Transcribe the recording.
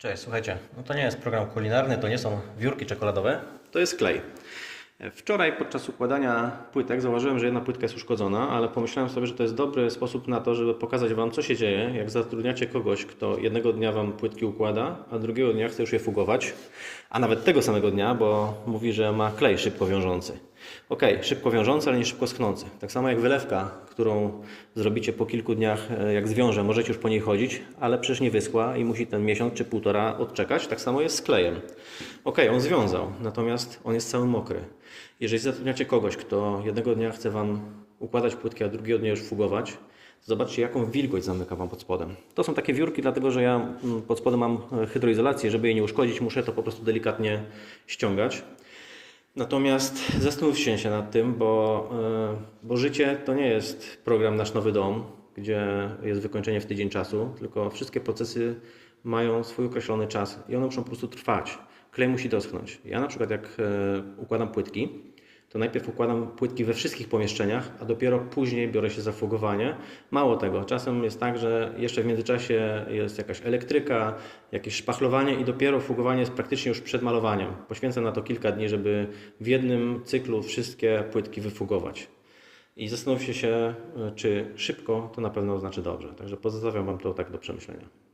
Cześć, słuchajcie, no to nie jest program kulinarny, to nie są wiórki czekoladowe, to jest klej. Wczoraj podczas układania płytek zauważyłem, że jedna płytka jest uszkodzona, ale pomyślałem sobie, że to jest dobry sposób na to, żeby pokazać Wam, co się dzieje, jak zatrudniacie kogoś, kto jednego dnia Wam płytki układa, a drugiego dnia chce już je fugować, a nawet tego samego dnia, bo mówi, że ma klej szybko wiążący. Ok, szybko wiążący, ale nie szybko schnący. Tak samo jak wylewka, którą zrobicie po kilku dniach, e, jak zwiąże, możecie już po niej chodzić, ale przecież nie wyschła i musi ten miesiąc czy półtora odczekać. Tak samo jest z klejem. Ok, on związał, natomiast on jest cały mokry. Jeżeli zatrudniacie kogoś, kto jednego dnia chce Wam układać płytki, a drugiego dnia już fugować, zobaczcie, jaką wilgoć zamyka Wam pod spodem. To są takie wiórki, dlatego że ja mm, pod spodem mam e, hydroizolację. Żeby jej nie uszkodzić, muszę to po prostu delikatnie ściągać. Natomiast zastanówcie się nad tym, bo, e, bo życie to nie jest program Nasz Nowy Dom, gdzie jest wykończenie w tydzień czasu, tylko wszystkie procesy mają swój określony czas i one muszą po prostu trwać. Klej musi doschnąć. Ja na przykład jak e, układam płytki, to najpierw układam płytki we wszystkich pomieszczeniach, a dopiero później biorę się za fugowanie. Mało tego, czasem jest tak, że jeszcze w międzyczasie jest jakaś elektryka, jakieś szpachlowanie i dopiero fugowanie jest praktycznie już przed malowaniem. Poświęcam na to kilka dni, żeby w jednym cyklu wszystkie płytki wyfugować. I zastanówcie się, e, czy szybko to na pewno znaczy dobrze. Także pozostawiam Wam to tak do przemyślenia.